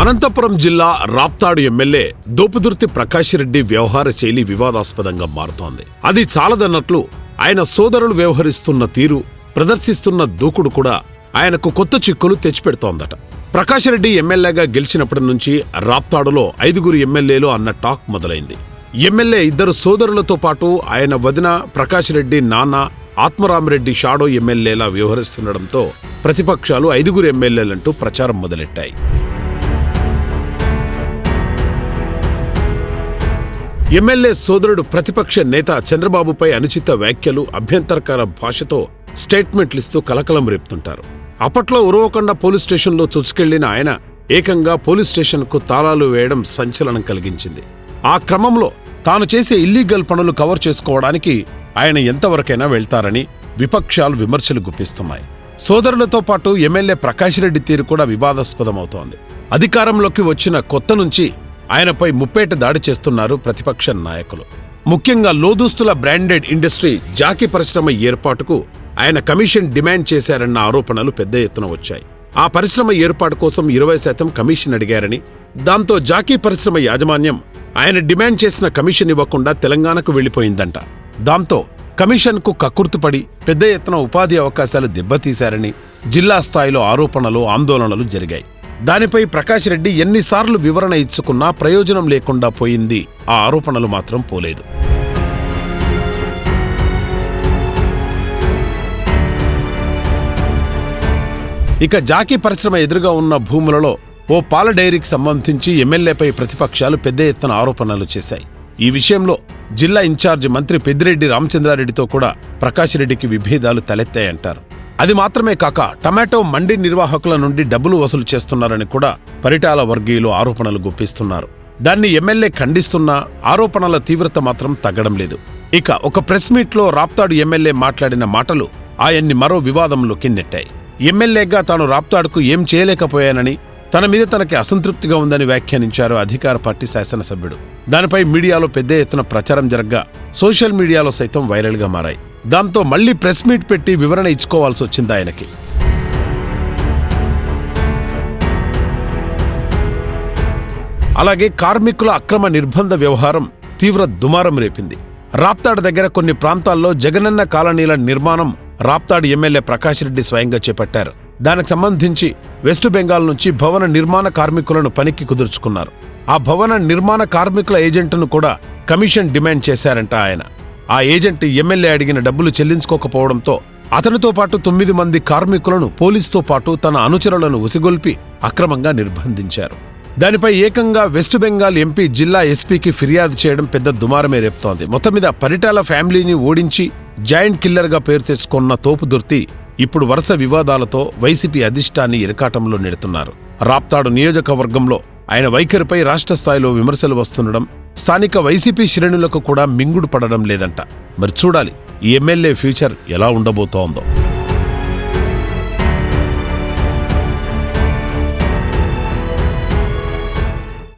అనంతపురం జిల్లా రాప్తాడు ఎమ్మెల్యే దోపుదుర్తి ప్రకాష్ రెడ్డి వ్యవహార శైలి వివాదాస్పదంగా మారుతోంది. అది చాలదన్నట్లు ఆయన సోదరులు వ్యవహరిస్తున్న తీరు ప్రదర్శిస్తున్న దూకుడు కూడా ఆయనకు కొత్త చిక్కులు తెచ్చిపెడుతోందట. ప్రకాష్ రెడ్డి ఎమ్మెల్యేగా గెలిచినప్పటి నుంచి రాప్తాడులో ఐదుగురు ఎమ్మెల్యేలు అన్న టాక్ మొదలైంది. ఎమ్మెల్యే ఇద్దరు సోదరులతో పాటు ఆయన వదిన ప్రకాష్ రెడ్డి నాన్న ఆత్మరామరెడ్డి షాడో ఎమ్మెల్యేలా వ్యవహరిస్తుండటంతో ప్రతిపక్షాలు ఐదుగురు ఎమ్మెల్యేలంటూ ప్రచారం మొదలెట్టాయి. ఎమ్మెల్యే సోదరుడు ప్రతిపక్ష నేత చంద్రబాబుపై అనుచిత వ్యాఖ్యలు అభ్యంతరకర భాషతో స్టేట్మెంట్లిస్తూ కలకలం రేపుతుంటారు. అప్పట్లో ఉరవకొండ పోలీస్ స్టేషన్లో చొచ్చుకెళ్ళిన ఆయన ఏకంగా పోలీస్ స్టేషన్కు తాళాలు వేయడం సంచలనం కలిగించింది. ఆ క్రమంలో తాను చేసే ఇల్లీగల్ పనులు కవర్ చేసుకోవడానికి ఆయన ఎంతవరకైనా వెళ్తారని విపక్షాలు విమర్శలు గుప్పిస్తున్నాయి. సోదరులతో పాటు ఎమ్మెల్యే ప్రకాష్ రెడ్డి తీరు కూడా వివాదాస్పదమవుతోంది. అధికారంలోకి వచ్చిన కొత్త నుంచి ఆయనపై ముప్పేట దాడి చేస్తున్నారు ప్రతిపక్ష నాయకులు. ముఖ్యంగా లోదుస్తుల బ్రాండెడ్ ఇండస్ట్రీ జాకీ పరిశ్రమ ఏర్పాటుకు ఆయన కమిషన్ డిమాండ్ చేశారన్న ఆరోపణలు పెద్ద ఎత్తున వచ్చాయి. ఆ పరిశ్రమ ఏర్పాటు కోసం ఇరవై శాతం కమిషన్ అడిగారని దాంతో జాకీ పరిశ్రమ యాజమాన్యం ఆయన డిమాండ్ చేసిన కమిషన్ ఇవ్వకుండా తెలంగాణకు వెళ్ళిపోయిందంట దాంతో కమిషన్కు కక్కుర్తుపడి పెద్ద ఎత్తున ఉపాధి అవకాశాలు దెబ్బతీశారని జిల్లా స్థాయిలో ఆరోపణలు ఆందోళనలు జరిగాయి. దానిపై ప్రకాష్ రెడ్డి ఎన్నిసార్లు వివరణ ఇచ్చుకున్నా ప్రయోజనం లేకుండా పోయింది. ఆ ఆరోపణలు మాత్రం పోలేదు. ఇక జాకీ పరిశ్రమ ఎదురుగా ఉన్న భూములలో ఓ పాల డైరీకి సంబంధించి ఎమ్మెల్యేపై ప్రతిపక్షాలు పెద్ద ఎత్తున ఆరోపణలు చేశాయి. ఈ విషయంలో జిల్లా ఇన్ఛార్జ్ మంత్రి పెద్దిరెడ్డి రామచంద్రారెడ్డితో కూడా ప్రకాష్ రెడ్డికి విభేదాలు తలెత్తాయంటారు. అది మాత్రమే కాక టమాటో మండి నిర్వాహకుల నుండి డబ్బులు వసూలు చేస్తున్నారని కూడా పరిటాల వర్గీయులు ఆరోపణలు గుప్పిస్తున్నారు. దాన్ని ఎమ్మెల్యే ఖండిస్తున్నా ఆరోపణల తీవ్రత మాత్రం తగ్గడం లేదు. ఇక ఒక ప్రెస్ మీట్లో రాప్తాడు ఎమ్మెల్యే మాట్లాడిన మాటలు ఆయన్ని మరో వివాదంలోకి నెట్టాయి. ఎమ్మెల్యేగా తాను రాప్తాడుకు ఏం చేయలేకపోయానని తన మీద తనకి అసంతృప్తిగా ఉందని వ్యాఖ్యానించారు అధికార పార్టీ శాసనసభ్యుడు. దానిపై మీడియాలో పెద్ద ఎత్తున ప్రచారం జరగ్గా సోషల్ మీడియాలో సైతం వైరల్గా మారాయి. దాంతో మళ్ళీ ప్రెస్ మీట్ పెట్టి వివరణ ఇచ్చుకోవాల్సి వచ్చింది ఆయనకి. అలాగే కార్మికుల అక్రమ నిర్బంధ వ్యవహారం తీవ్ర దుమారం రేపింది. రాప్తాడు దగ్గర కొన్ని ప్రాంతాల్లో జగనన్న కాలనీల నిర్మాణం రాప్తాడు ఎమ్మెల్యే ప్రకాష్ రెడ్డి స్వయంగా చేపట్టారు. దానికి సంబంధించి వెస్ట్ బెంగాల్ నుంచి భవన నిర్మాణ కార్మికులను పనికి కుదుర్చుకున్నారు. ఆ భవన నిర్మాణ కార్మికుల ఏజెంట్ను కూడా కమిషన్ డిమాండ్ చేశారంట ఆయన. ఆ ఏజెంట్ ఎమ్మెల్యే అడిగిన డబ్బులు చెల్లించుకోకపోవడంతో అతనితో పాటు తొమ్మిది మంది కార్మికులను పోలీసుతో పాటు తన అనుచరులను ఉసిగొల్పి అక్రమంగా నిర్బంధించారు. దానిపై ఏకంగా వెస్ట్ బెంగాల్ ఎంపీ జిల్లా ఎస్పీకి ఫిర్యాదు చేయడం పెద్ద దుమారమే రేపుతోంది. మొత్తం మీద పరిటాల ఫ్యామిలీని ఓడించి జాయింట్ కిల్లర్గా పేరు తెచ్చుకున్న తోపుదుర్తి ఇప్పుడు వరుస వివాదాలతో వైసీపీ అధిష్టాన్ని ఇరకాటంలో నెడుతున్నారు. రాప్తాడు నియోజకవర్గంలో ఆయన వైఖరిపై రాష్ట్ర స్థాయిలో విమర్శలు వస్తుండడం స్థానిక వైసీపీ శ్రేణులకు కూడా మింగుడు పడడం లేదంట. మరి చూడాలి ఈ ఎమ్మెల్యే ఫ్యూచర్ ఎలా ఉండబోతోందో.